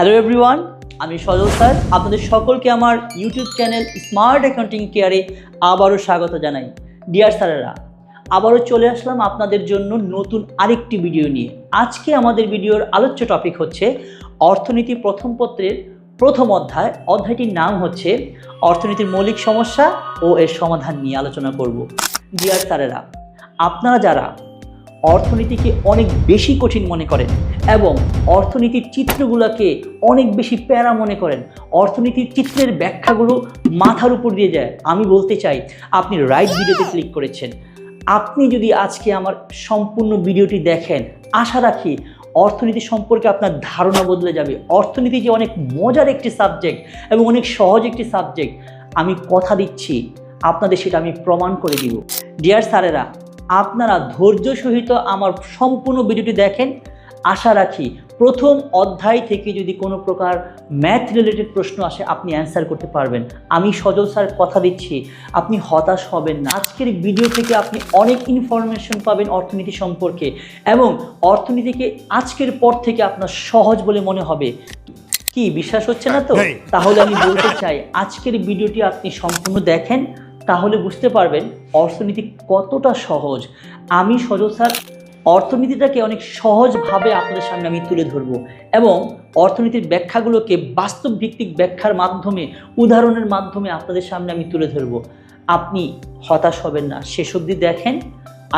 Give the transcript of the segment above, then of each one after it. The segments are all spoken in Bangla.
হ্যালো এভরিওয়ান আমি সজল স্যার। আপনাদের সকলকে আমার ইউটিউব চ্যানেল স্মার্ট অ্যাকাউন্টিং কেয়ারে আবারও স্বাগত জানাই। ডিয়ার স্যারেরা, আবারও চলে আসলাম আপনাদের জন্য নতুন আরেকটি ভিডিও নিয়ে। আজকে আমাদের ভিডিওর আলোচ্য টপিক হচ্ছে অর্থনীতি প্রথম পত্রের প্রথম অধ্যায়। অধ্যায়টির নাম হচ্ছে অর্থনীতির মৌলিক সমস্যা ও এর সমাধান নিয়ে আলোচনা করব। ডিয়ার স্যারেরা, আপনারা যারা অর্থনীতিকে অনেক বেশি কঠিন মনে করেন এবং অর্থনীতির চিত্রগুলোকে অনেক বেশি প্যারা মনে করেন। অর্থনীতির চিত্রের ব্যাখ্যাগুলো মাথার উপর দিয়ে যায়। আমি বলতে চাই, আপনি রাইট ভিডিওতে ক্লিক করেছেন। আপনি যদি আজকে আমার সম্পূর্ণ ভিডিওটি দেখেন, আশা রাখি অর্থনীতি সম্পর্কে আপনার ধারণা বদলে যাবে। অর্থনীতি যে অনেক মজার একটি সাবজেক্ট এবং অনেক সহজ একটি সাবজেক্ট আমি কথা দিচ্ছি, আপনাদের সেটা আমি প্রমাণ করে দিব। ডিয়ার স্যারেরা আপনারা ধৈর্য সহিত আমার সম্পূর্ণ ভিডিওটি দেখেন। আশা রাখি প্রথম অধ্যায় থেকে যদি কোনো প্রকার ম্যাথ রিলেটেড প্রশ্ন আসে আপনি অ্যান্সার করতে পারবেন। আমি সজল স্যার কথা দিচ্ছি আপনি হতাশ হবেন না। আজকের ভিডিও থেকে আপনি অনেক ইনফরমেশন পাবেন অর্থনীতি সম্পর্কে এবং অর্থনীতিকে আজকের পর থেকে আপনার সহজ বলে মনে হবে। কি বিশ্বাস হচ্ছে না তো? তাহলে আমি বলতে চাই আজকের ভিডিওটি আপনি সম্পূর্ণ দেখেন। তাহলে বুঝতে পারবেন অর্থনীতি কতটা সহজ। আমি সজল স্যার, অর্থনীতিটাকে অনেক সহজভাবে আপনাদের সামনে আমি তুলে ধরবো এবং অর্থনীতির ব্যাখ্যাগুলোকে বাস্তব ভিত্তিক ব্যাখ্যার মাধ্যমে, উদাহরণের মাধ্যমে আপনাদের সামনে আমি তুলে ধরবো। আপনি হতাশ হবেন না, শেষ অবধি দেখেন।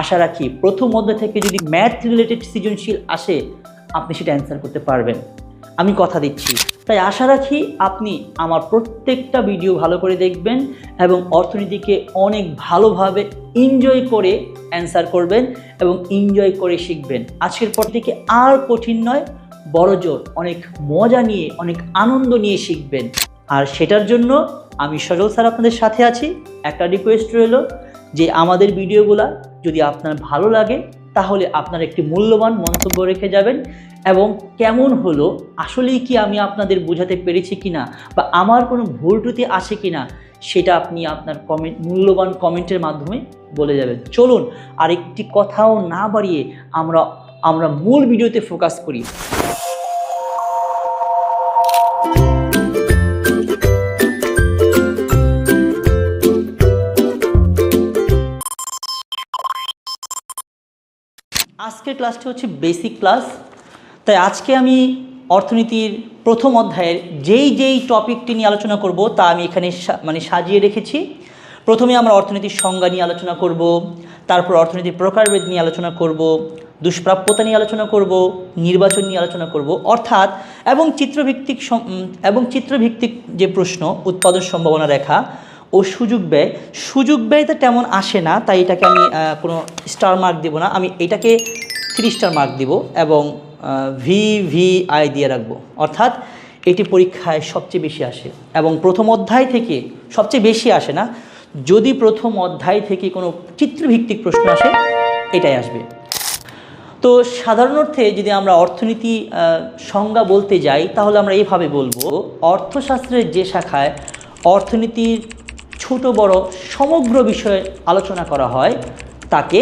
আশা রাখি প্রথম মধ্যে থেকে যদি ম্যাথ রিলেটেড সৃজনশীল আসে, আপনি সেটা অ্যান্সার করতে পারবেন। আমি কথা দিচ্ছি। তাই আশা রাখি আপনি আমার প্রত্যেকটা ভিডিও ভালো করে দেখবেন এবং অর্থনীতিকে অনেক ভালোভাবে এনজয় করে অ্যান্সার করবেন এবং এনজয় করে শিখবেন। আজকের পর থেকে আর কঠিন নয়, বড় জোর, অনেক মজা নিয়ে, অনেক আনন্দ নিয়ে শিখবেন। আর সেটার জন্য আমি সজল স্যার আপনাদের সাথে আছি। একটা রিকোয়েস্ট রইল যে আমাদের ভিডিওগুলা যদি আপনার ভালো লাগে তাহলে আপনার একটি মূল্যবান মন্তব্য রেখে যাবেন এবং কেমন হলো, আসলেই কি আমি আপনাদের বোঝাতে পেরেছি কিনা বা আমার কোনো ভুল ত্রুটি আছে কি না সেটা আপনি আপনার কমেন্ট মূল্যবান কমেন্টের মাধ্যমে বলে যাবেন। চলুন আর একটি কথাও না বাড়িয়ে আমরা আমরা মূল ভিডিওতে ফোকাস করি। আজকের ক্লাসটি হচ্ছে বেসিক ক্লাস তাই আজকে আমি অর্থনীতির প্রথম অধ্যায়ের যেই যেই টপিকটি নিয়ে আলোচনা করব, তা আমি এখানে মানে সাজিয়ে রেখেছি। প্রথমে আমরা অর্থনীতির সংজ্ঞা নিয়ে আলোচনা করব, তারপর অর্থনীতির প্রকারভেদ নিয়ে আলোচনা করব, দুষ্প্রাপ্যতা নিয়ে আলোচনা করব, নির্বাচন নিয়ে আলোচনা করব। অর্থাৎ, এবং চিত্রভিত্তিক এবং চিত্রভিত্তিক যে প্রশ্ন, উৎপাদন সম্ভাবনা রেখা ও সুযোগ ব্যয়। সুযোগ ব্যয়টা তেমন আসে না, তাই এটাকে আমি কোনো স্টার মার্ক দেবো না। আমি এটাকে থ্রি স্টার মার্ক দিব এবং ভি ভি আই দিয়ে রাখব। অর্থাৎ এটি পরীক্ষায় সবচেয়ে বেশি আসে। এবং প্রথম অধ্যায় থেকে সবচেয়ে বেশি আসে না, যদি প্রথম অধ্যায় থেকে কোনো চিত্রভিত্তিক প্রশ্ন আসে, এটাই আসবে। তো সাধারণ অর্থে যদি আমরা অর্থনীতি সংজ্ঞা বলতে যাই, তাহলে আমরা এইভাবে বলব, অর্থশাস্ত্রের যে শাখায় অর্থনীতির ছোট বড় সমগ্র বিষয়ে আলোচনা করা হয় তাকে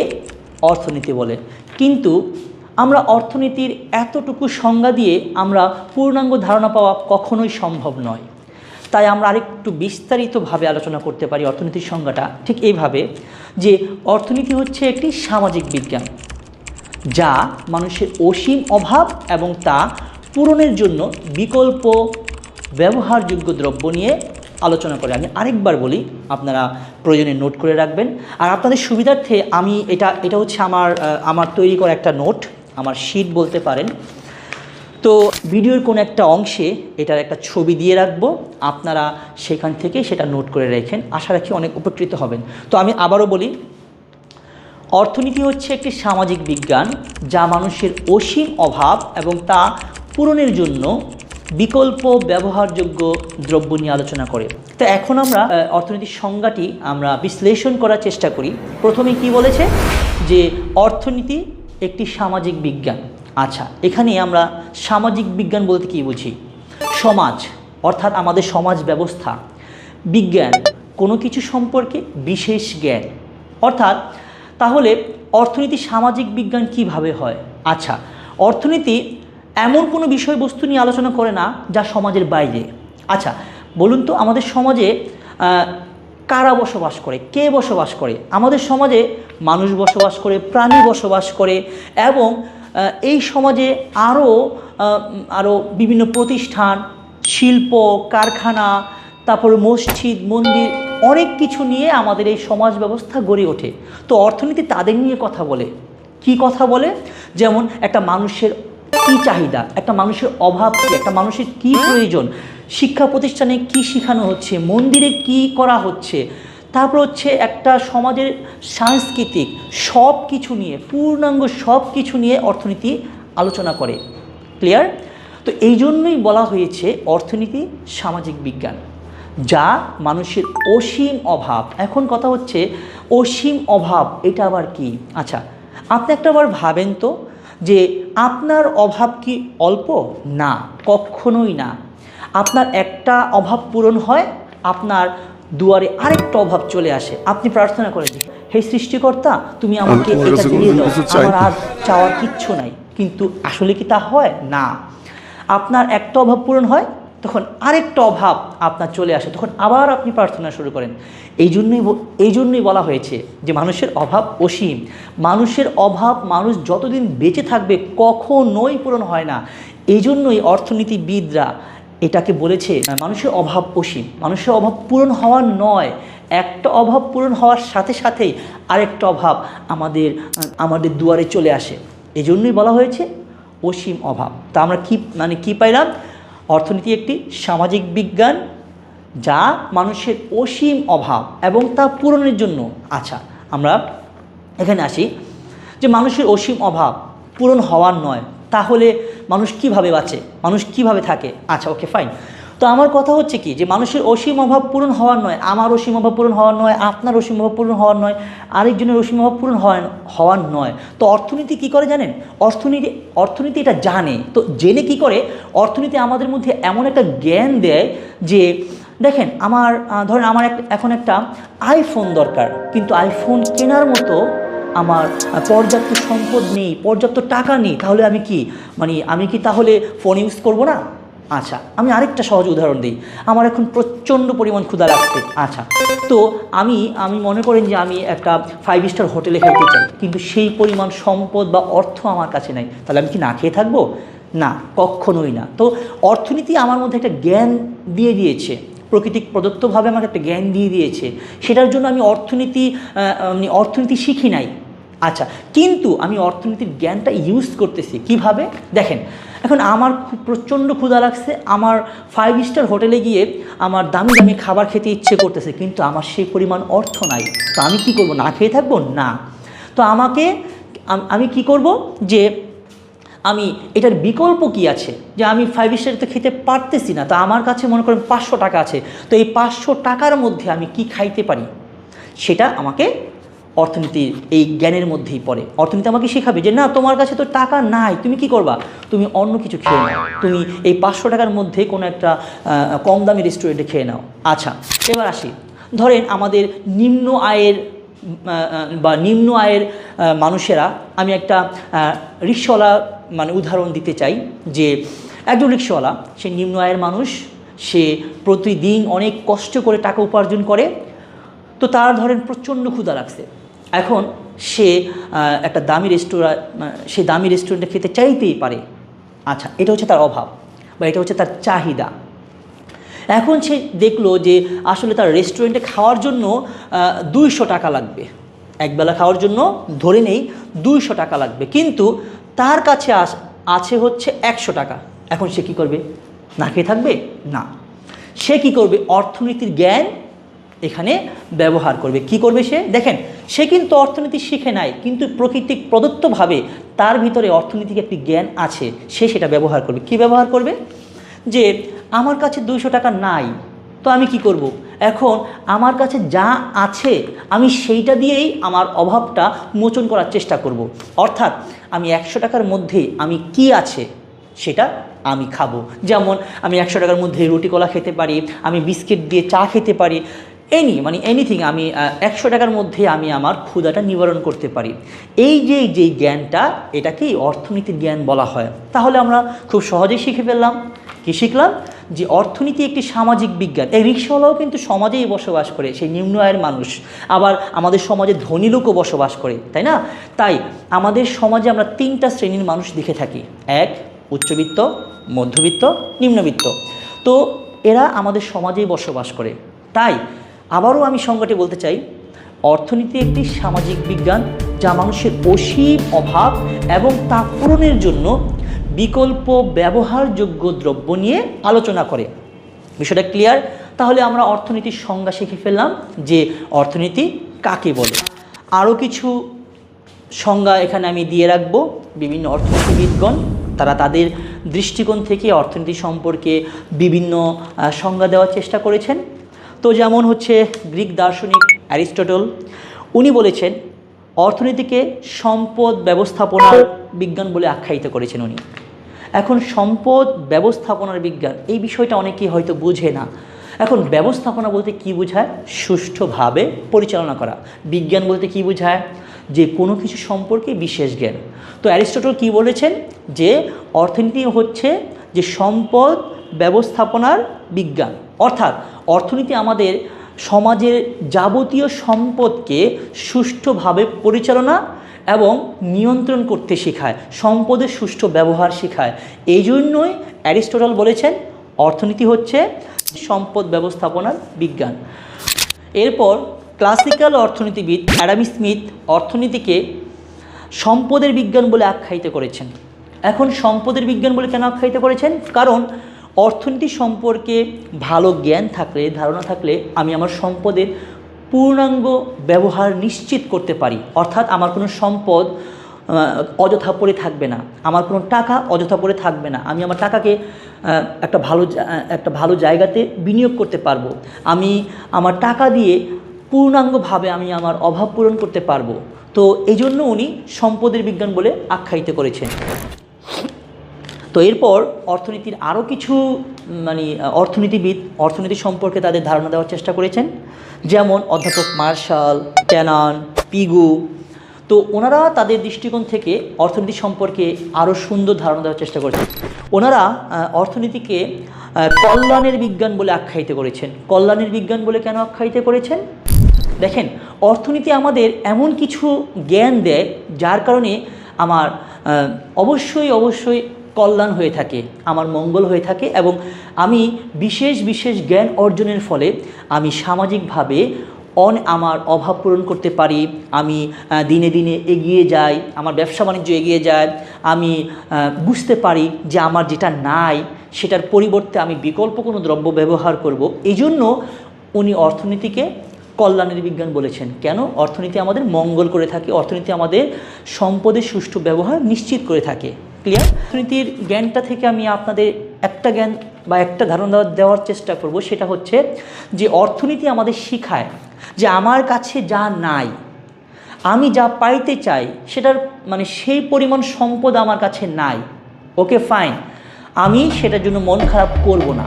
অর্থনীতি বলে। কিন্তু আমরা অর্থনীতির এতটুকু সংজ্ঞা দিয়ে আমরা পূর্ণাঙ্গ ধারণা পাওয়া কখনোই সম্ভব নয়। তাই আমরা আরেকটু বিস্তারিতভাবে আলোচনা করতে পারি অর্থনীতির সংজ্ঞাটা ঠিক এইভাবে যে অর্থনীতি হচ্ছে একটি সামাজিক বিজ্ঞান যা মানুষের অসীম অভাব এবং তা পূরণের জন্য বিকল্প, ব্যবহারযোগ্য দ্রব্য নিয়ে আলোচনা করে আমি আরেকবার বলি, আপনারা প্রয়োজনে নোট করে রাখবেন। আর আপনাদের সুবিধার্থে আমি এটা এটা হচ্ছে আমার আমার তৈরি করা একটা নোট আমার শিট বলতে পারেন। তো ভিডিওর কোনো একটা অংশে এটার একটা ছবি দিয়ে রাখব, আপনারা সেখান থেকে সেটা নোট করে রেখেন। আশা রাখি অনেক উপকৃত হবেন। তো আমি আবারও বলি, অর্থনীতি হচ্ছে একটি সামাজিক বিজ্ঞান, যা মানুষের অসীম অভাব এবং তা পূরণের জন্য বিকল্প ব্যবহারযোগ্য দ্রব্য নিয়ে আলোচনা করে। তো এখন আমরা অর্থনীতির সংজ্ঞাটি আমরা বিশ্লেষণ করার চেষ্টা করি। প্রথমে কি বলেছে? যে অর্থনীতি একটি সামাজিক বিজ্ঞান। আচ্ছা এখানে আমরা সামাজিক বিজ্ঞান বলতে কি বুঝি? সমাজ, অর্থাৎ আমাদের সমাজ ব্যবস্থা। বিজ্ঞান, কোনো কিছু সম্পর্কে বিশেষ জ্ঞান। অর্থাৎ, তাহলে অর্থনীতি সামাজিক বিজ্ঞান কীভাবে হয়? আচ্ছা অর্থনীতি এমন কোনো বিষয়বস্তু নিয়ে আলোচনা করে না যা সমাজের বাইরে। আচ্ছা বলুন তো আমাদের সমাজে কারা বসবাস করে? কে বসবাস করে? আমাদের সমাজে মানুষ বসবাস করে, প্রাণী বসবাস করে এবং এই সমাজে আরও আরও বিভিন্ন প্রতিষ্ঠান, শিল্প, কারখানা, তারপর মসজিদ, মন্দির, অনেক কিছু নিয়ে আমাদের এই সমাজ ব্যবস্থা গড়ে ওঠে। তো অর্থনীতি তাদের নিয়ে কথা বলে। কি কথা বলে? যেমন একটা মানুষের কি চাহিদা? একটা মানুষের অভাব কী? একটা মানুষের কি প্রয়োজন? শিক্ষা প্রতিষ্ঠানে কি শেখানো হচ্ছে? মন্দিরে কি করা হচ্ছে? তারপর হচ্ছে একটা সমাজের সাংস্কৃতিক সব কিছু নিয়ে, পূর্ণাঙ্গ সব কিছু নিয়ে অর্থনীতি আলোচনা করে। ক্লিয়ার তো এই জন্যই বলা হয়েছে অর্থনীতি, সামাজিক বিজ্ঞান, যা মানুষের অসীম অভাব। এখন কথা হচ্ছে অসীম অভাব, এটা আবার কি? আচ্ছা আপনি একটা আবার ভাবেন তো যে আপনার অভাব কি অল্প? না কখনোই না। আপনার একটা অভাব পূরণ হয় আপনার দুয়ারে আরেকটা অভাব চলে আসে। আপনি প্রার্থনা করে দিন হে সৃষ্টিকর্তা তুমি আমাকে এটা দিয়ে দাও। আমার আর চাওয়ার কিচ্ছু নাই। কিন্তু আসলে কি তা হয়? না। আপনার একটা অভাব পূরণ হয় তখন আরেকটা অভাব আপনার চলে আসে। তখন আবার আপনি প্রার্থনা শুরু করেন। এই জন্যই এই জন্যই বলা হয়েছে যে মানুষের অভাব অসীম। মানুষের অভাব মানুষ যতদিন বেঁচে থাকবে কখনোই পূরণ হয় না। এই জন্যই অর্থনীতিবিদরা এটাকে বলেছে মানুষের অভাব অসীম। মানুষের অভাব পূরণ হওয়ার নয়। একটা অভাব পূরণ হওয়ার সাথে সাথেই আরেকটা অভাব আমাদের আমাদের দুয়ারে চলে আসে। এই জন্যই বলা হয়েছে অসীম অভাব। তা আমরা কি মানে কি পাইলাম? অর্থনীতি একটি সামাজিক বিজ্ঞান যা মানুষের অসীম অভাব এবং তা পূরণের জন্য আচ্ছা আমরা এখানে আসি। যে মানুষের অসীম অভাব পূরণ হওয়ার নয়, তাহলে মানুষ কীভাবে বাঁচে? মানুষ কীভাবে থাকে? আচ্ছা ওকে ফাইন তো আমার কথা হচ্ছে কি, যে মানুষের অসীম অভাব পূরণ হওয়ার নয়, আমার অসীম অভাব পূরণ হওয়ার নয়, আপনার অসীম অভাব পূরণ হওয়ার নয়, আরেকজনের অসীম অভাব পূরণ হওয়ার হওয়ার নয়। তো অর্থনীতি কি করে জানেন? অর্থনীতি অর্থনীতি এটা জানে। তো জেনে কি করে? অর্থনীতি আমাদের মধ্যে এমন একটা জ্ঞান দেয় যে, দেখেন আমার ধরেন আমার এখন একটা আইফোন দরকার, কিন্তু আইফোন কেনার মতো আমার পর্যাপ্ত সম্পদ নেই, পর্যাপ্ত টাকা নেই, তাহলে আমি কি? মানে আমি কি তাহলে ফোন ইউজ করব না? আচ্ছা আমি আরেকটা সহজ উদাহরণ দিই। আমার এখন প্রচণ্ড পরিমাণ ক্ষুধা লাগছে। আচ্ছা তো আমি আমি মনে করেন যে আমি একটা ফাইভ স্টার হোটেলে খেতে চাই, কিন্তু সেই পরিমাণ সম্পদ বা অর্থ আমার কাছে নাই। তাহলে আমি কি না খেয়ে থাকব? না, কখনোই না। তো অর্থনীতি আমার মধ্যে একটা জ্ঞান দিয়ে দিয়েছে। প্রকৃতিক প্রদত্তভাবে আমাকে একটা জ্ঞান দিয়ে দিয়েছে। সেটার জন্য আমি অর্থনীতি অর্থনীতি শিখি নাই। আচ্ছা কিন্তু আমি অর্থনীতির জ্ঞানটা ইউজ করতেছি। কীভাবে? দেখেন এখন আমার খুব প্রচণ্ড ক্ষুধা লাগছে। আমার ফাইভ স্টার হোটেলে গিয়ে আমার দামি দামি খাবার খেতে ইচ্ছে করতেছে, কিন্তু আমার সেই পরিমাণ অর্থ নাই। তো আমি কি করব, না খেয়ে থাকব? না। তো আমাকে, আমি কি করব যে, আমি, এটার বিকল্প কি আছে? যে আমি ফাইভ স্টার তো খেতে পারতেছি না, তো আমার কাছে মনে করেন পাঁচশো টাকা আছে। তো এই পাঁচশো টাকার মধ্যে আমি কি খাইতে পারি? সেটা আমাকে অর্থনীতির এই জ্ঞানের মধ্যেই পড়ে। অর্থনীতি আমাকে শেখাবে যে, না, তোমার কাছে তো টাকা নাই, তুমি কি করবা? তুমি অন্য কিছু খেয়ে নাও। তুমি এই পাঁচশো টাকার মধ্যে কোনো একটা কম দামি রেস্টুরেন্টে খেয়ে নাও। আচ্ছা এবার আসি। ধরেন আমাদের নিম্ন আয়ের বা নিম্ন আয়ের মানুষেরা আমি একটা রিক্সাওয়ালা মানে উদাহরণ দিতে চাই যে, একজন রিক্সাওয়ালা সে নিম্ন আয়ের মানুষ, সে প্রতিদিন অনেক কষ্ট করে টাকা উপার্জন করে, তো তার ধরেন প্রচণ্ড ক্ষুধা লাগছে। এখন সে একটা দামি রেস্টুরেন্ট সে দামি রেস্টুরেন্টে খেতে চাইতেই পারে। আচ্ছা এটা হচ্ছে তার অভাব বা এটা হচ্ছে তার চাহিদা। এখন সে দেখল যে আসলে তার রেস্টুরেন্টে খাওয়ার জন্য দুইশো টাকা লাগবে। একবেলা খাওয়ার জন্য ধরে নেই, দুইশো টাকা লাগবে। কিন্তু তার কাছে আস- আছে হচ্ছে একশো টাকা। এখন সে কি করবে? না খেয়ে থাকবে? না। সে কি করবে? অর্থনীতির জ্ঞান এখানে ব্যবহার করবে। কি করবে সে? দেখেন, সে কিন্তু অর্থনীতি শিখে নাই, কিন্তু প্রকৃতিক প্রদত্তভাবে তার ভিতরে অর্থনৈতিক একটি জ্ঞান আছে, সে সেটা ব্যবহার করবে। কি ব্যবহার করবে? যে আমার কাছে দুইশো টাকা নাই, তো আমি কি করব। এখন আমার কাছে যা আছে, আমি সেইটা দিয়েই আমার অভাবটা মোচন করার চেষ্টা করব। অর্থাৎ আমি একশো টাকার মধ্যে আমি কি আছে, সেটা আমি খাব। যেমন, আমি একশো টাকার মধ্যে রুটি কলা খেতে পারি, আমি বিস্কিট দিয়ে চা খেতে পারি এনি মানে এনিথিং আমি একশো টাকার মধ্যে আমি আমার ক্ষুধাটা নিবারণ করতে পারি। এই যে যে জ্ঞানটা, এটাকেই অর্থনীতির জ্ঞান বলা হয়। তাহলে আমরা খুব সহজেই শিখে ফেললাম। কি শিখলাম? যে অর্থনীতি একটি সামাজিক বিজ্ঞান। এই রিক্সাওয়ালাও কিন্তু সমাজেই বসবাস করে, সেই নিম্ন আয়ের মানুষ। আবার আমাদের সমাজে ধনী লোকও বসবাস করে, তাই না? তাই আমাদের সমাজে আমরা তিনটা শ্রেণির মানুষ দেখে থাকি। এক, উচ্চবিত্ত, মধ্যবিত্ত, নিম্নবিত্ত। তো এরা আমাদের সমাজেই বসবাস করে। তাই আবারও আমি সংজ্ঞাটি বলতে চাই, অর্থনীতি একটি সামাজিক বিজ্ঞান যা মানুষের অসীম অভাব এবং তা পূরণের জন্য বিকল্প ব্যবহারযোগ্য দ্রব্য নিয়ে আলোচনা করে। বিষয়টা ক্লিয়ার তাহলে আমরা অর্থনীতির সংজ্ঞা শিখে ফেললাম যে অর্থনীতি কাকে বলে। আরও কিছু সংজ্ঞা এখানে আমি দিয়ে রাখব। বিভিন্ন অর্থনীতিবিদগণ, তারা তাদের দৃষ্টিকোণ থেকে অর্থনীতি সম্পর্কে বিভিন্ন সংজ্ঞা দেওয়ার চেষ্টা করেছেন। তো যেমন হচ্ছে গ্রিক দার্শনিক অ্যারিস্টটল, উনি বলেছেন, অর্থনীতিকে সম্পদ ব্যবস্থাপনার বিজ্ঞান বলে আখ্যায়িত করেছেন উনি। এখন সম্পদ ব্যবস্থাপনার বিজ্ঞান, এই বিষয়টা অনেকেই হয়তো বুঝে না। এখন ব্যবস্থাপনা বলতে কি বোঝায়? সুষ্ঠুভাবে পরিচালনা করা। বিজ্ঞান বলতে কি বোঝায়? যে কোনো কিছু সম্পর্কে বিশেষ জ্ঞান। তো অ্যারিস্টটল কি বলেছেন? যে অর্থনীতি হচ্ছে যে সম্পদ ব্যবস্থাপনার বিজ্ঞান। অর্থাৎ অর্থনীতি আমাদের সমাজের যাবতীয় সম্পদকে সুষ্ঠুভাবে পরিচালনা এবং নিয়ন্ত্রণ করতে শেখায় সম্পদের সুষ্ঠু ব্যবহার শেখায়। এই জন্যই অ্যারিস্টটল বলেছেন, অর্থনীতি হচ্ছে সম্পদ ব্যবস্থাপনার বিজ্ঞান। এরপর ক্লাসিক্যাল অর্থনীতিবিদ অ্যাডাম স্মিথ অর্থনীতিকে সম্পদের বিজ্ঞান বলে আখ্যায়িত করেছেন। এখন সম্পদের বিজ্ঞান বলে কেন আখ্যায়িত করেছেন? কারণ অর্থনীতি সম্পর্কে ভালো জ্ঞান থাকলে, ধারণা থাকলে আমি আমার সম্পদের পূর্ণাঙ্গ ব্যবহার নিশ্চিত করতে পারি। অর্থাৎ আমার কোনো সম্পদ অযথা পড়ে থাকবে না। আমার কোনো টাকা অযথা পড়ে থাকবে না। আমি আমার টাকাকে একটা ভালো একটা ভালো জায়গাতে বিনিয়োগ করতে পারব। আমি আমার টাকা দিয়ে পূর্ণাঙ্গভাবে আমি আমার অভাব পূরণ করতে পারব। তো এই জন্য উনি সম্পদের বিজ্ঞান বলে আখ্যায়িত করেছেন। তো এরপর অর্থনীতির আরও কিছু মানে অর্থনীতিবিদ অর্থনীতি সম্পর্কে তাদের ধারণা দেওয়ার চেষ্টা করেছেন। যেমন অধ্যাপক মার্শাল ট্যানান পিগু। তো ওনারা তাদের দৃষ্টিকোণ থেকে অর্থনীতি সম্পর্কে আরও সুন্দর ধারণা দেওয়ার চেষ্টা করেছেন। ওনারা অর্থনীতিকে কল্যাণের বিজ্ঞান বলে আখ্যায়িত করেছেন। কল্যাণের বিজ্ঞান বলে কেন আখ্যায়িত করেছেন? দেখেন, অর্থনীতি আমাদের এমন কিছু জ্ঞান দেয় যার কারণে আমার অবশ্যই অবশ্যই কল্যাণ হয়ে থাকে, আমার মঙ্গল হয়ে থাকে এবং আমি বিশেষ বিশেষ জ্ঞান অর্জনের ফলে আমি সামাজিকভাবে অন আমার অভাব পূরণ করতে পারি, আমি দিনে দিনে এগিয়ে যাই, আমার ব্যবসা বাণিজ্য এগিয়ে যায় আমি বুঝতে পারি যে আমার যেটা নাই সেটার পরিবর্তে আমি বিকল্প কোনো দ্রব্য ব্যবহার করব। এই জন্য উনি অর্থনীতিকে কল্যাণের বিজ্ঞান বলেছেন। কেন? অর্থনীতি আমাদের মঙ্গল করে থাকে, অর্থনীতি আমাদের সম্পদের সুষ্ঠু ব্যবহার নিশ্চিত করে থাকে। ক্লিয়ার অর্থনীতির জ্ঞানটা থেকে আমি আপনাদের একটা জ্ঞান বা একটা ধারণা দেওয়ার- চেষ্টা করব, সেটা হচ্ছে যে অর্থনীতি আমাদের শিখায় যে আমার কাছে যা নাই, আমি যা পাইতে চাই, সেটার মানে সেই পরিমাণ সম্পদ আমার কাছে নাই। ওকে ফাইন আমি সেটার জন্য মন খারাপ করব না।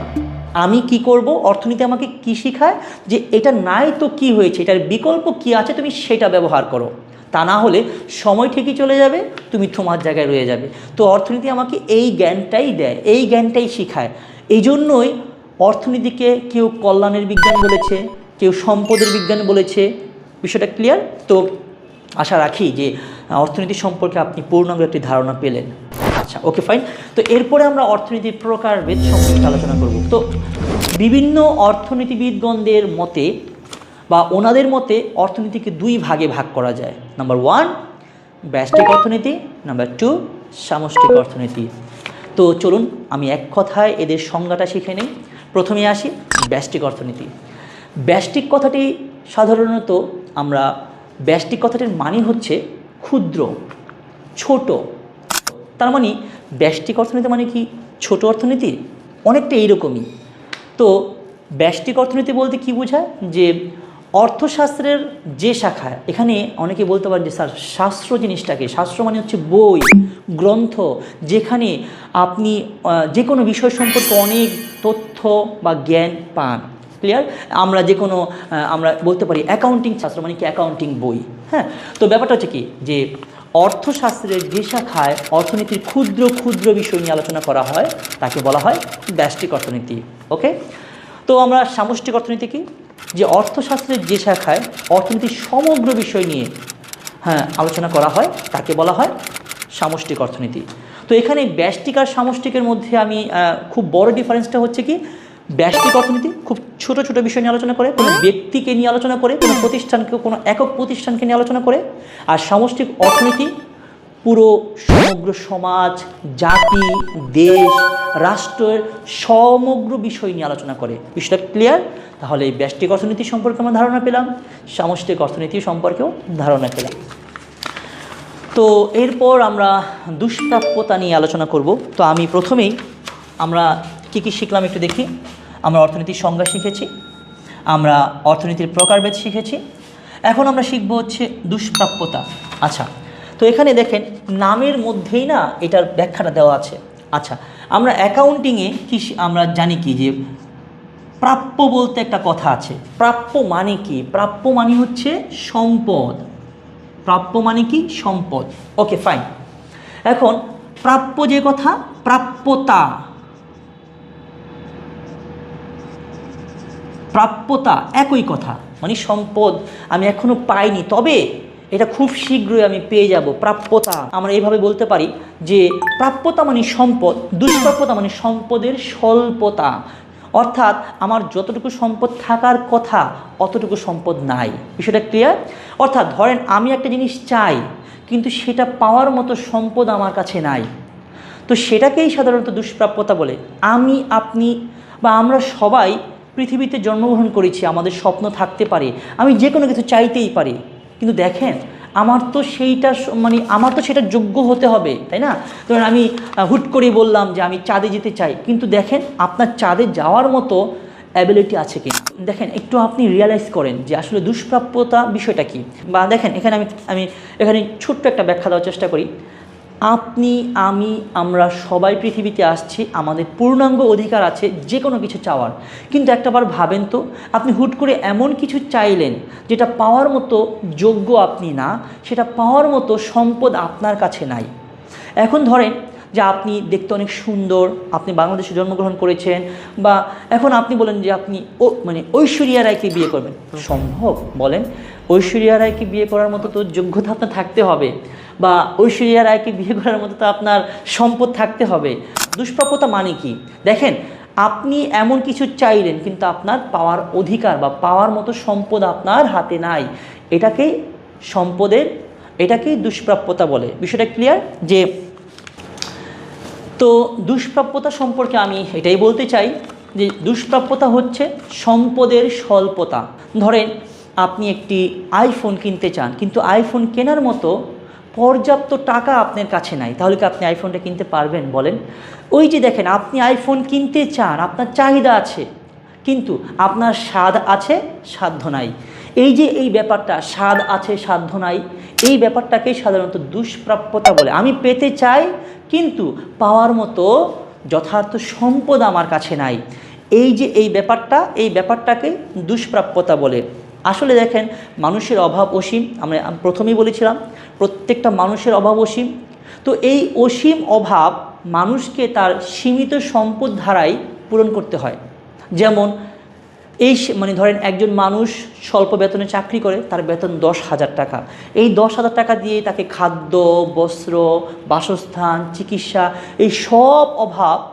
আমি কি করব? অর্থনীতি আমাকে কি শেখায়? যে এটা নাই তো কি হয়েছে? এটার বিকল্প কি আছে? তুমি সেটা ব্যবহার করো। তা না হলে সময় ঠিকই চলে যাবে, তুমি তোমার জায়গায় রয়ে যাবে। তো অর্থনীতি আমাকে এই জ্ঞানটাই দেয়, এই জ্ঞানটাই শেখায়। এই জন্যই অর্থনীতিকে কেউ কল্যাণের বিজ্ঞান বলেছে, কেউ সম্পদের বিজ্ঞান বলেছে। বিষয়টা ক্লিয়ার তো আশা রাখি যে, অর্থনীতি সম্পর্কে আপনি পূর্ণাঙ্গ একটি ধারণা পেলেন। আচ্ছা ওকে ফাইন তো এরপরে আমরা অর্থনীতির প্রকার প্রকারভেদ সম্পর্কে আলোচনা করব। তো বিভিন্ন অর্থনীতিবিদগণদের মতে বা ওনাদের মতে অর্থনীতিকে দুই ভাগে ভাগ করা যায়। নাম্বার ওয়ান ব্যষ্টিক অর্থনীতি. নাম্বার টু সামষ্টিক অর্থনীতি. তো চলুন, আমি এক কথায় এদের সংজ্ঞাটা শিখে নিই। প্রথমে আসি, ব্যষ্টিক অর্থনীতি। ব্যষ্টিক কথাটি সাধারণত আমরা, ব্যষ্টিক কথাটির মানে হচ্ছে ক্ষুদ্র, ছোট। তার মানে ব্যষ্টিক অর্থনীতি মানে কি? ছোট অর্থনীতি? অনেকটা এইরকমই। তো ব্যষ্টিক অর্থনীতি বলতে কি বোঝায়? যে অর্থশাস্ত্রের যে শাখা, এখানে অনেকে বলতে পারেন যে স্যার, শাস্ত্র জিনিসটাকে, শাস্ত্র মানে হচ্ছে বই, গ্রন্থ, যেখানে আপনি যে কোনো বিষয় সম্পর্কে অনেক তথ্য বা জ্ঞান পান। ক্লিয়ার আমরা যে কোনো আমরা বলতে পারি অ্যাকাউন্টিং শাস্ত্র মানে কি? অ্যাকাউন্টিং বই। হ্যাঁ? তো ব্যাপারটা হচ্ছে কি? যে অর্থশাস্ত্রের যে শাখায় অর্থনীতির ক্ষুদ্র ক্ষুদ্র বিষয় নিয়ে আলোচনা করা হয়, তাকে বলা হয় ব্যষ্টিক অর্থনীতি। ওকে তো আমরা সামষ্টিক অর্থনীতি কি? যে অর্থশাস্ত্রের যে শাখায় অর্থনীতির সমগ্র বিষয় নিয়ে হ্যাঁ আলোচনা করা হয়, তাকে বলা হয় সামষ্টিক অর্থনীতি। তো এখানে ব্যষ্টিক আর সামষ্টিকের মধ্যে আমি খুব বড় ডিফারেন্সটা হচ্ছে কি, ব্যষ্টিক অর্থনীতি খুব ছোট ছোট বিষয় নিয়ে আলোচনা করে, কোনো ব্যক্তিকে নিয়ে আলোচনা করে, কোনো প্রতিষ্ঠানকে, কোনো একক প্রতিষ্ঠানকে নিয়ে আলোচনা করে, আর সামষ্টিক অর্থনীতি পুরো সমগ্র সমাজ, জাতি, দেশ, রাষ্ট্রের সমগ্র বিষয় নিয়ে আলোচনা করে। বিষয়টা ক্লিয়ার তাহলে এই ব্যষ্টিক অর্থনীতি সম্পর্কে আমরা ধারণা পেলাম, সামষ্টিক অর্থনীতি সম্পর্কেও ধারণা পেলাম। তো এরপর আমরা দুষ্প্রাপ্যতা নিয়ে আলোচনা করব। তো আমি প্রথমেই আমরা কি কি শিখলাম একটু দেখি। আমরা অর্থনীতির সংজ্ঞা শিখেছি, আমরা অর্থনীতির প্রকারভেদ শিখেছি। এখন আমরা শিখব হচ্ছে দুষ্প্রাপ্যতা। আচ্ছা তো এখানে দেখেন, নামের মধ্যেই না এটার ব্যাখ্যাটা দেওয়া আছে। আচ্ছা আমরা অ্যাকাউন্টিংয়ে কি আমরা জানি কি যে, প্রাপ্য বলতে একটা কথা আছে। প্রাপ্য মানে কি? প্রাপ্য মানে হচ্ছে সম্পদ। প্রাপ্য মানে কি? সম্পদ। ওকে ফাইন এখন, প্রাপ্য যে কথা, প্রাপ্যতা। প্রাপ্যতা একই কথা। মানে সম্পদ আমি এখনও পাইনি। তবে এটা খুব শীঘ্রই আমি পেয়ে যাব, প্রাপ্যতা। আমরা এইভাবে বলতে পারি যে প্রাপ্যতা মানে সম্পদ, দুষ্প্রাপ্যতা মানে সম্পদের স্বল্পতা। অর্থাৎ আমার যতটুকু সম্পদ থাকার কথা, অতটুকু সম্পদ নাই। বিষয়টা ক্লিয়ার অর্থাৎ ধরেন আমি একটা জিনিস চাই, কিন্তু সেটা পাওয়ার মতো সম্পদ আমার কাছে নাই। তো সেটাকেই সাধারণত দুষ্প্রাপ্যতা বলে। আমি, আপনি বা আমরা সবাই পৃথিবীতে জন্মগ্রহণ করেছি, আমাদের স্বপ্ন থাকতে পারে। আমি যে কোনো কিছু চাইতেই পারি। কিন্তু দেখেন, আমার তো সেইটা মানে আমার তো সেটা যোগ্য হতে হবে, তাই না? ধরেন আমি হুট করে বললাম যে আমি চাঁদে যেতে চাই, কিন্তু দেখেন আপনার চাঁদে যাওয়ার মতো অ্যাবিলিটি আছে কি দেখেন, একটু আপনি রিয়ালাইজ করেন যে আসলে দুষ্প্রাপ্যতা বিষয়টা কি। বা দেখেন, এখানে আমি আমি এখানে ছোট্ট একটা ব্যাখ্যা দেওয়ার চেষ্টা করি। আপনি, আমি, আমরা সবাই পৃথিবীতে আসছি, আমাদের পূর্ণাঙ্গ অধিকার আছে যে কোনো কিছু চাওয়ার। কিন্তু একটাবার ভাবেন তো, আপনি হুট করে এমন কিছু চাইলেন, যেটা পাওয়ার মতো যোগ্য আপনি না, সেটা পাওয়ার মতো সম্পদ আপনার কাছে নাই। এখন ধরেন যে আপনি দেখতে অনেক সুন্দর, আপনি বাংলাদেশে জন্মগ্রহণ করেছেন, বা এখন আপনি বলেন যে আপনি ও মানে ঐশ্বরিয়া রায়কে বিয়ে করবেন। সম্ভব? বলেন। ঐশ্বরিয়া রায়কে বিয়ে করার মতো তো যোগ্যতা আপনার থাকতে হবে বা ঐশ্বরিয়া রায়কে বিয়ে করার মতো তো আপনার সম্পদ থাকতে হবে। দুষ্প্রাপ্যতা মানে কি? দেখেন, আপনি এমন কিছু চাইলেন কিন্তু আপনার পাওয়ার অধিকার বা পাওয়ার মতো সম্পদ আপনার হাতে নাই। এটাকেই সম্পদের এটাকেই দুষ্প্রাপ্যতা বলে। বিষয়টা ক্লিয়ার যে তো দুষ্প্রাপ্যতা সম্পর্কে আমি এটাই বলতে চাই যে দুষ্প্রাপ্যতা হচ্ছে সম্পদের স্বল্পতা। ধরেন আপনি একটি আইফোন কিনতে চান, কিন্তু আইফোন কেনার মতো পর্যাপ্ত টাকা আপনার কাছে নাই, তাহলে কি আপনি আইফোনটা কিনতে পারবেন বলেন? ওই যে দেখেন, আপনি আইফোন কিনতে চান, আপনার চাহিদা আছে, কিন্তু আপনার স্বাদ আছে, সাধ্য নাই। এই যে এই ব্যাপারটা, স্বাদ আছে, সাধ্য নাই, এই ব্যাপারটাকেই সাধারণত দুষ্প্রাপ্যতা বলে। আমি পেতে চাই, কিন্তু পাওয়ার মতো যথার্থ সম্পদ আমার কাছে নাই। এই যে এই ব্যাপারটা, এই ব্যাপারটাকে দুষ্প্রাপ্যতা বলে। আসলে দেখেন, মানুষের অভাব অসীম, আমরা প্রথমেই বলেছিলাম, প্রত্যেকটা মানুষের অভাব অসীম। তো এই অসীম অভাব মানুষকে তার সীমিত সম্পদ ধারাই পূরণ করতে হয়। যেমন, এই মানে ধরেন একজন মানুষ স্বল্প বেতনে চাকরি করে, তার বেতন দশ হাজার টাকা। এই দশ হাজার টাকা দিয়ে তাকে খাদ্য, বস্ত্র, বাসস্থান, চিকিৎসা, এই সব অভাব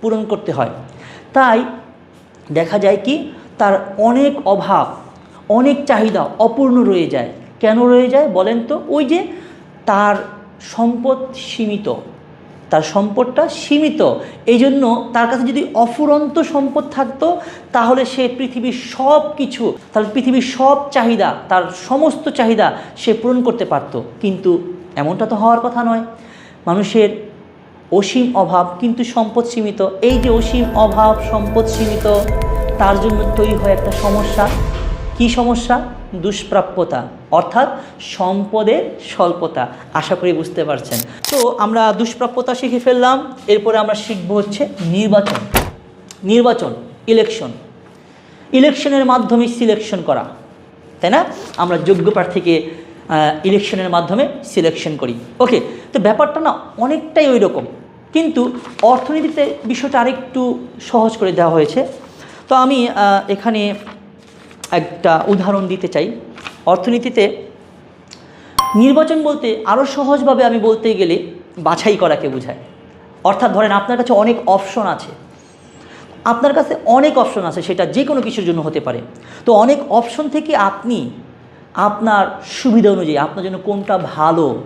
পূরণ করতে হয়। তাই দেখা যায় কি, তার অনেক অভাব অনেক চাহিদা অপূর্ণ রয়ে যায়। কেন রয়ে যায় বলেন তো? ওই যে তার সম্পদ সীমিত, তার সম্পদটা সীমিত। এই জন্য তার কাছে যদি অফুরন্ত সম্পদ থাকতো, তাহলে সে পৃথিবীর সব কিছু তার পৃথিবীর সব চাহিদা, তার সমস্ত চাহিদা সে পূরণ করতে পারত। কিন্তু এমনটা তো হওয়ার কথা নয়। মানুষের অসীম অভাব কিন্তু সম্পদ সীমিত। এই যে অসীম অভাব, সম্পদ সীমিত, তার জন্য তৈরি হয় একটা সমস্যা। কি সমস্যা? দুষ্প্রাপ্যতা, অর্থাৎ সম্পদের স্বল্পতা। আশা করি বুঝতে পারছেন। তো আমরা দুষ্প্রাপ্যতা শিখে ফেললাম, এরপরে আমরা শিখব হচ্ছে নির্বাচন। নির্বাচন ইলেকশন ইলেকশনের মাধ্যমে সিলেকশন করা, তাই না? আমরা যোগ্য প্রার্থীকে ইলেকশনের মাধ্যমে সিলেকশন করি। ওকে তো ব্যাপারটা না অনেকটাই ওই রকম কিন্তু অর্থনীতিতে বিষয়টা আরেকটু সহজ করে দেওয়া হয়েছে। তো আমি এখানে একটা উদাহরণ দিতে চাই। অর্থনীতিতে নির্বাচন বলতে আরও সহজভাবে আমি বলতে গেলে বাছাই করাকে বোঝায়। অর্থাৎ ধরেন আপনার কাছে অনেক অপশন আছে। আপনার কাছে অনেক অপশন আছে, সেটা যে কোনো কিছুর জন্য হতে পারে। তো অনেক অপশন থেকে আপনি আপনার সুবিধা অনুযায়ী, আপনার জন্য কোনটা ভালো,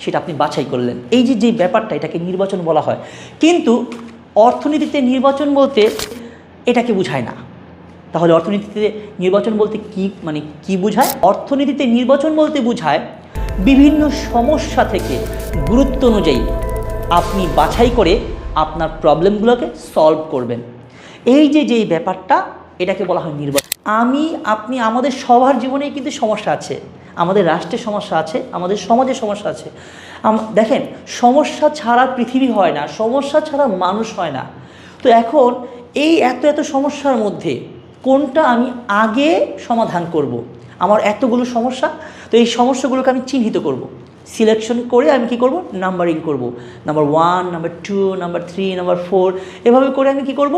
সেটা আপনি বাছাই করলেন। এই যে যে ব্যাপারটা, এটাকে নির্বাচন বলা হয়। কিন্তু অর্থনীতিতে নির্বাচন বলতে এটাকে বোঝায় না। তাহলে অর্থনীতিতে নির্বাচন বলতে কি মানে কি বোঝায়? অর্থনীতিতে নির্বাচন বলতে বোঝায় বিভিন্ন সমস্যা থেকে গুরুত্ব অনুযায়ী আপনি বাছাই করে আপনার প্রবলেমগুলোকে সলভ করবেন। এই যে যেই ব্যাপারটা, এটাকে বলা হয় নির্বাচন। আমি, আপনি, আমাদের সবার জীবনেই কিন্তু সমস্যা আছে। আমাদের রাষ্ট্রের সমস্যা আছে, আমাদের সমাজের সমস্যা আছে। দেখেন, সমস্যা ছাড়া পৃথিবী হয় না, সমস্যা ছাড়া মানুষ হয় না। তো এখন এই এত এত সমস্যার মধ্যে কোনটা আমি আগে সমাধান করব। আমার এতগুলো সমস্যা, তো এই সমস্যাগুলোকে আমি চিহ্নিত করব। সিলেকশন করে আমি কি করব? নাম্বারিং করব। Number one number two number three number four এভাবে করে আমি কি করব?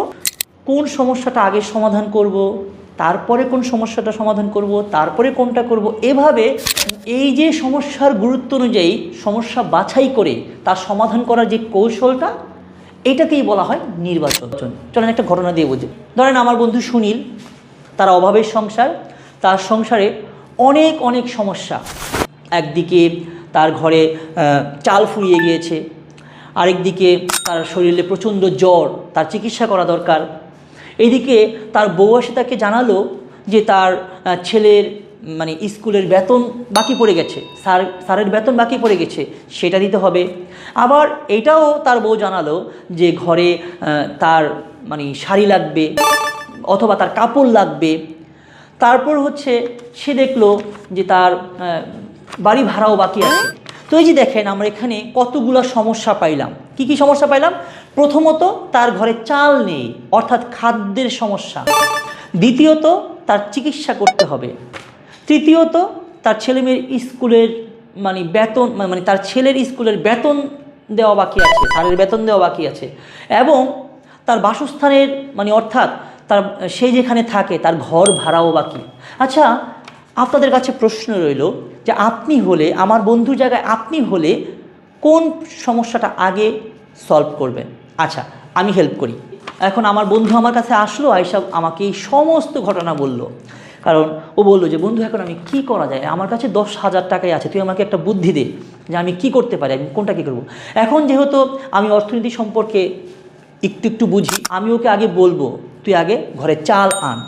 কোন সমস্যাটা আগে সমাধান করব? তারপরে কোন সমস্যাটা সমাধান করব? তারপরে কোনটা করব? এভাবে এই যে সমস্যার গুরুত্ব অনুযায়ী সমস্যা বাছাই করে তার সমাধান করার যে কৌশলটা এটাকেই বলা হয় নির্বাচন। চলেন একটা ঘটনা দিয়ে বুঝি। ধরেন আমার বন্ধু সুনীল, তার অভাবের সংসার, তার সংসারে অনেক অনেক সমস্যা। একদিকে তার ঘরে চাল ফুরিয়ে গিয়েছে, আরেকদিকে তার শরীরে প্রচণ্ড জ্বর, তার চিকিৎসা করা দরকার। এদিকে তার বউ এসে তাকে জানালো যে তার ছেলের মানে স্কুলের বেতন বাকি পড়ে গেছে, স্যার, স্যারের বেতন বাকি পড়ে গেছে, সেটা দিতে হবে। আবার এটাও তার বউ জানালো যে ঘরে তার মানে শাড়ি লাগবে অথবা তার কাপড় লাগবে। তারপর হচ্ছে সে দেখল যে তার বাড়ি ভাড়াও বাকি আছে। তো এই যে দেখেন আমরা এখানে কতগুলো সমস্যা পাইলাম। কি কি সমস্যা পাইলাম? প্রথমত তার ঘরে চাল নেই, অর্থাৎ খাদ্যের সমস্যা। দ্বিতীয়ত তার চিকিৎসা করতে হবে। তৃতীয়ত তার ছেলে মেয়ের স্কুলের মানে বেতন মানে তার ছেলের স্কুলের বেতন দেওয়া বাকি আছে স্যারের বেতন দেওয়া বাকি আছে। এবং তার বাসস্থানের মানে অর্থাৎ তার, সে যেখানে থাকে, তার ঘর ভাড়াও বাকি। আচ্ছা আপনাদের কাছে প্রশ্ন রইল যে আপনি হলে, আমার বন্ধুর জায়গায় আপনি হলে কোন সমস্যাটা আগে সলভ করবেন? আচ্ছা আমি হেল্প করি। এখন আমার বন্ধু আমার কাছে আসলো আয়সা আমাকে এই সমস্ত ঘটনা বলল। কারণ ও বলল যে, বন্ধু, এখন আমি কি করা যায়? আমার কাছে দশ হাজার টাকাই আছে, তুই আমাকে একটা বুদ্ধি দে। যে আমি কি করতে পারি, আমি কোনটা কী করব? এখন যেহেতু আমি অর্থনীতি সম্পর্কে একটু একটু বুঝি, আমি ওকে আগে বলব, তুই আগে ঘরে চাল আন।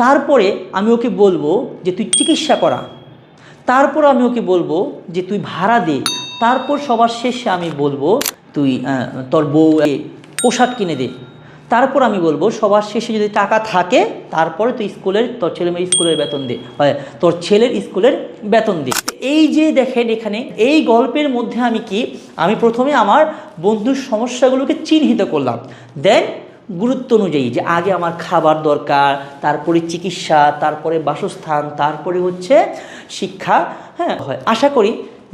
তারপরে আমি ওকে বলব যে তুই চিকিৎসা করা। তারপর আমি ওকে বলব যে তুই ভাড়া দে। তারপর সবার শেষে আমি বলব, তুই তোর বউ পোশাক কিনে দে। তারপর আমি বলব, সবার শেষে যদি টাকা থাকে, তারপরে তুই স্কুলের, তোর ছেলে মেয়ের স্কুলের বেতন দে তোর ছেলের স্কুলের বেতন দে। এই যে দেখেন এখানে, এই গল্পের মধ্যে আমি কি, আমি প্রথমে আমার বন্ধুর সমস্যাগুলোকে চিহ্নিত করলাম। দেন গুরুত্ব অনুযায়ী, যে আগে আমার খাবার দরকার, তারপরে চিকিৎসা, তারপরে বাসস্থান, তারপরে হচ্ছে শিক্ষা হ্যাঁ হয়। আশা করি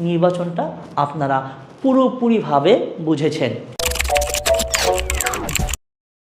নির্বাচনটা আপনারা পুরোপুরিভাবে বুঝেছেন।